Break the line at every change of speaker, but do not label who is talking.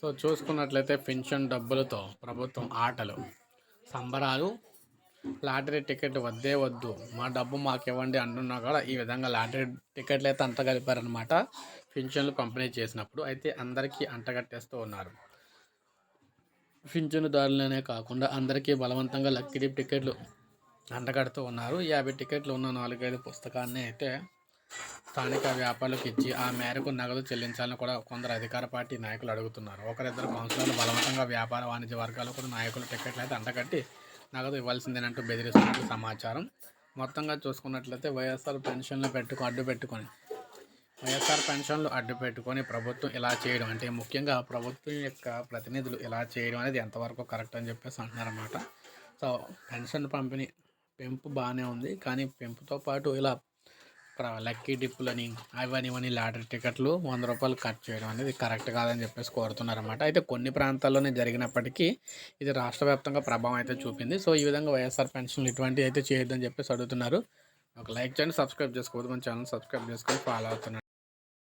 So చూసుకున్నట్లయితే pension డబ్బులతో ప్రభుత్వం ఆటలు. సంబరాలు లాటరీ టికెట్ వద్దే వద్దు మా డబ్బు మాకు ఇవ్వండి అంటున్నా కూడా ఈ విధంగా లాటరీ టికెట్లు అయితే అంత కలిపారనమాట పింఛన్లు పంపిణీ చేసినప్పుడు అయితే అందరికీ అంటగట్టేస్తూ ఉన్నారు. పింఛనుదారులనే కాకుండా అందరికీ బలవంతంగా లక్కీ టికెట్లు అంటగడుతూ ఉన్నారు. యాభై టికెట్లు ఉన్న నాలుగైదు పుస్తకాన్ని అయితే స్థానిక వ్యాపారులకు ఇచ్చి ఆ మేరకు నగదు చెల్లించాలని కూడా కొందరు అధికార పార్టీ నాయకులు అడుగుతున్నారు. ఒకరిద్దరు కౌన్సిలర్లు బలవంతంగా వ్యాపార వాణిజ్య వర్గాలు కూడా నాయకులు టికెట్లు అయితే అంటగట్టి నగదు ఇవ్వాల్సిందేనంటూ బెదిరిస్తున్నట్లు సమాచారం. మొత్తంగా చూసుకున్నట్లయితే వైఎస్ఆర్ పెన్షన్లు పెట్టుకు అడ్డు పెట్టుకొని వైఎస్ఆర్ పెన్షన్లు అడ్డు పెట్టుకొని ప్రభుత్వం ఇలా చేయడం అంటే ముఖ్యంగా ప్రభుత్వం యొక్క ప్రతినిధులు ఇలా చేయడం అనేది ఎంతవరకు కరెక్ట్ అని చెప్పేసి అంటున్నారన్నమాట. సో పెన్షన్ పంపిణీ పెంపు బాగానే ఉంది. కానీ పెంపుతో పాటు ఇలా లక్కీ డిప్పులని అవని ఇవన్నీ లాటరీ టికెట్లు వంద రూపాయలు కట్ చేయడం అనేది కరెక్ట్ కాదని చెప్పేసి కోరుతున్నారన్నమాట. అయితే కొన్ని ప్రాంతాల్లోనే జరిగినప్పటికీ ఇది రాష్ట్ర వ్యాప్తంగా ప్రభావం అయితే చూపింది. సో ఈ విధంగా వైఎస్ఆర్ పెన్షన్లు ఇటువంటివి అయితే చేయొద్దని చెప్పేసి అడుగుతున్నారు. ఒక లైక్ చేయండి సబ్స్క్రైబ్ చేసుకోవద్దు. మన ఛానల్ సబ్స్క్రైబ్ చేసుకొని ఫాలో అవుతున్నాను